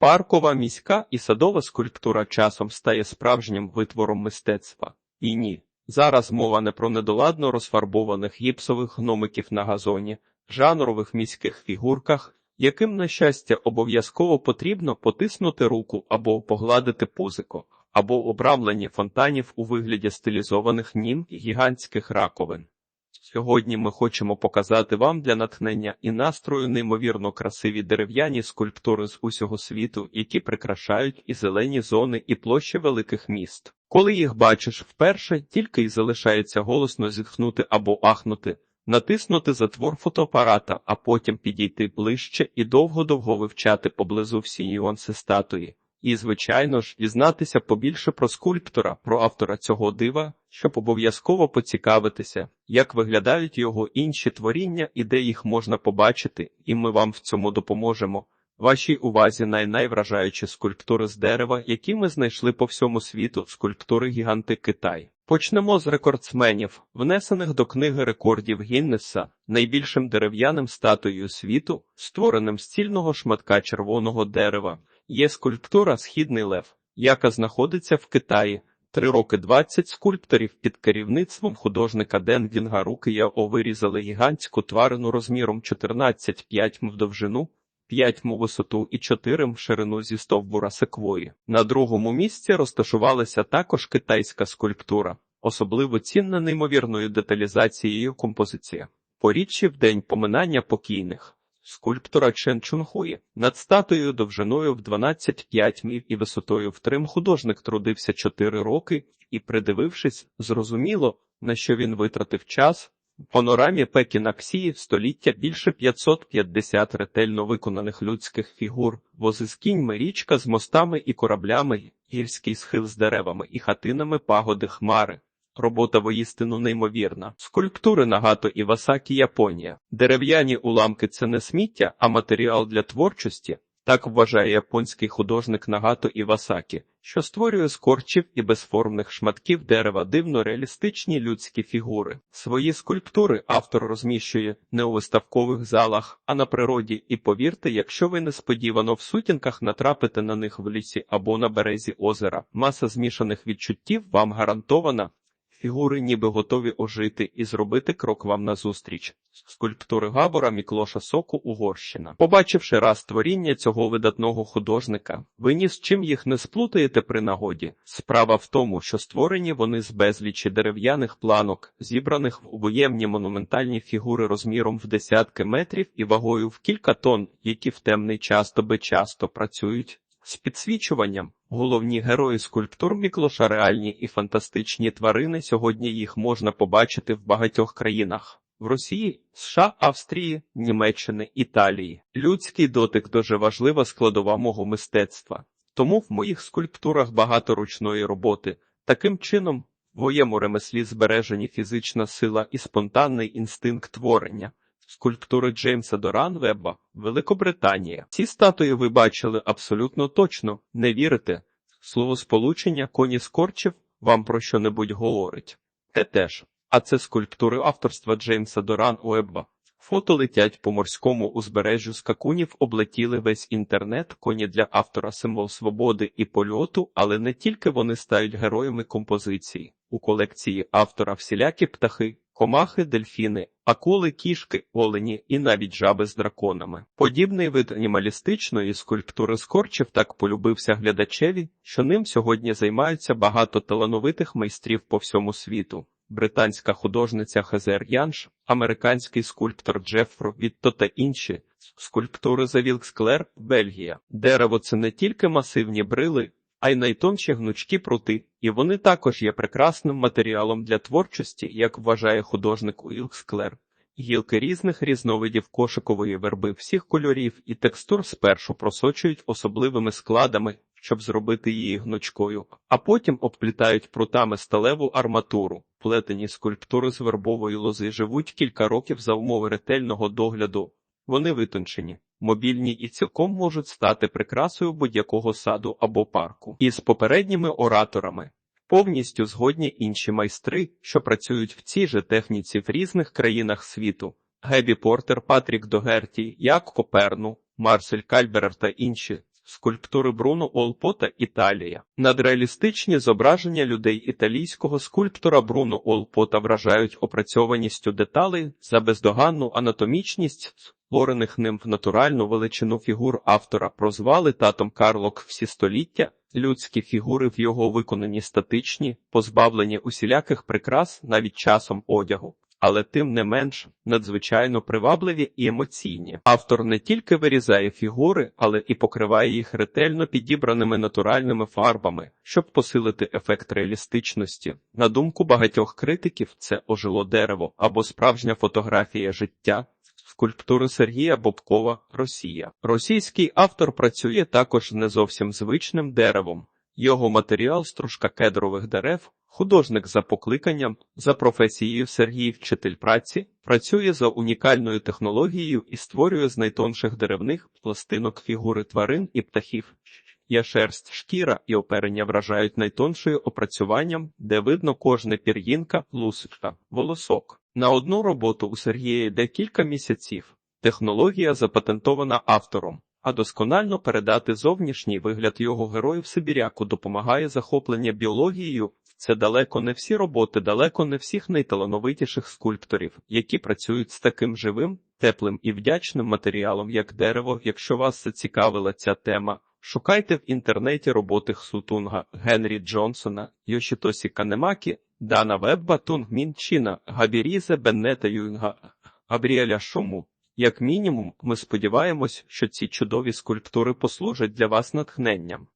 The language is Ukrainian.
Паркова, міська і садова скульптура часом стає справжнім витвором мистецтва. І ні, зараз мова не про недоладно розфарбованих гіпсових гномиків на газоні, жанрових міських фігурках, яким, на щастя, обов'язково потрібно потиснути руку або погладити пузико, або обрамлені фонтанів у вигляді стилізованих нім і гігантських раковин. Сьогодні ми хочемо показати вам для натхнення і настрою неймовірно красиві дерев'яні скульптури з усього світу, які прикрашають і зелені зони, і площі великих міст. Коли їх бачиш вперше, тільки й залишається голосно зітхнути або ахнути, натиснути затвор фотоапарата, а потім підійти ближче і довго-довго вивчати поблизу всі нюанси статуї. І, звичайно ж, дізнатися побільше про скульптора, про автора цього дива, щоб обов'язково поцікавитися, як виглядають його інші творіння і де їх можна побачити, і ми вам в цьому допоможемо. Вашій увазі най-найвражаючі скульптури з дерева, які ми знайшли по всьому світу, скульптури гіганти Китай. Почнемо з рекордсменів, внесених до книги рекордів Гіннеса, найбільшим дерев'яним статуєю світу, створеним з цільного шматка червоного дерева. Є скульптура Східний Лев, яка знаходиться в Китаї. Три роки 20 скульпторів під керівництвом художника Ден Вінгару Кияо вирізали гігантську тварину розміром 14,5 м в довжину, 5 м у висоту і 4 м в ширину зі стовбура секвої. На другому місці розташувалася також китайська скульптура, особливо цінна неймовірною деталізацією композиція. Поріччі в день поминання покійних. Скульптора Чен Чунхуї над статуєю довжиною в 12,5 мів і висотою в 3 м художник трудився 4 роки і, придивившись, зрозуміло, на що він витратив час. В панорамі Пекіна Ксії століття більше 550 ретельно виконаних людських фігур, вози з кіньми, річка з мостами і кораблями, гірський схил з деревами і хатинами пагоди хмари. Робота воїстину неймовірна. Скульптури Нагато Івасакі, Японія. Дерев'яні уламки це не сміття, а матеріал для творчості. Так вважає японський художник Нагато Івасакі, що створює з корчів і безформних шматків дерева дивно реалістичні людські фігури. Свої скульптури автор розміщує не у виставкових залах, а на природі. І повірте, якщо ви несподівано в сутінках натрапите на них в лісі або на березі озера, маса змішаних відчуттів вам гарантована. Фігури ніби готові ожити і зробити крок вам назустріч. Скульптури Габора Міклоша Соку Угорщина. Побачивши раз творіння цього видатного художника, ви ні з чим їх не сплутаєте при нагоді. Справа в тому, що створені вони з безлічі дерев'яних планок, зібраних в обоємні монументальні фігури розміром в десятки метрів і вагою в кілька тонн, які в темний час доби часто працюють з підсвічуванням. Головні герої скульптур Міклоша реальні і фантастичні тварини. Сьогодні їх можна побачити в багатьох країнах. В Росії, США, Австрії, Німеччини, Італії. Людський дотик дуже важлива складова мого мистецтва. Тому в моїх скульптурах багато ручної роботи. Таким чином, в моєму ремеслі збережені фізична сила і спонтанний інстинкт творення. Скульптури Джеймса Доран Вебба, Великобританія. Ці статуї ви бачили абсолютно точно, не вірите. Словосполучення коні скорчів вам про що-небудь говорить. Те теж. А це скульптури авторства Джеймса Доран Уебба. Фото летять по морському узбережжю скакунів, облетіли весь інтернет, коні для автора символ свободи і польоту, але не тільки вони стають героями композиції. У колекції автора всілякі птахи, комахи, дельфіни, акули, кішки, олені і навіть жаби з драконами. Подібний вид анімалістичної скульптури скорчів так полюбився глядачеві, що ним сьогодні займаються багато талановитих майстрів по всьому світу. Британська художниця Хезер Янш, американський скульптор Джеффро Вітто та інші скульптури за Вілксклер, Бельгія. Дерево це не тільки масивні брили, а й найтонші гнучкі прути, і вони також є прекрасним матеріалом для творчості, як вважає художник Уілксклер. Гілки різних різновидів кошикової верби всіх кольорів і текстур спершу просочують особливими складами, щоб зробити її гнучкою, а потім обплітають прутами сталеву арматуру. Плетені скульптури з вербової лози живуть кілька років за умови ретельного догляду. Вони витончені, мобільні і цілком можуть стати прикрасою будь-якого саду або парку. Із попередніми ораторами повністю згодні інші майстри, що працюють в цій же техніці в різних країнах світу. Гебі Портер, Патрік Догерті, Як Коперну, Марсель Кальберер та інші. Скульптури Бруно Олпота Італія. Надреалістичні зображення людей італійського скульптора Бруно Олпота вражають опрацьованістю деталей за бездоганну анатомічність створених ним в натуральну величину фігур автора прозвали татом Карлок всі століття. Людські фігури в його виконанні статичні, позбавлені усіляких прикрас навіть часом одягу. Але тим не менш надзвичайно привабливі і емоційні. Автор не тільки вирізає фігури, але і покриває їх ретельно підібраними натуральними фарбами, щоб посилити ефект реалістичності. На думку багатьох критиків, це ожило дерево або справжня фотографія життя. Скульптури Сергія Бобкова Росія. Російський автор працює також не зовсім звичним деревом. Його матеріал стружка кедрових дерев, художник за покликанням, за професією Сергій вчитель праці, працює за унікальною технологією і створює з найтонших деревних пластинок фігури тварин і птахів. Я шерсть, шкіра і оперення вражають найтоншою опрацюванням, де видно кожне пір'їнка, лусочка, волосок. На одну роботу у Сергія йде кілька місяців. Технологія запатентована автором. А досконально передати зовнішній вигляд його героїв Сибіряку допомагає захоплення біологією. Це далеко не всі роботи, далеко не всіх найталановитіших скульпторів, які працюють з таким живим, теплим і вдячним матеріалом, як дерево. Якщо вас зацікавила ця тема, шукайте в інтернеті роботи Хсутунга, Генрі Джонсона, Йошітосі Канемакі, Дана Вебба, Тунг Мінчіна, Габірізе Беннета Юнга, Габріеля Шому. Як мінімум, ми сподіваємось, що ці чудові скульптури послужать для вас натхненням.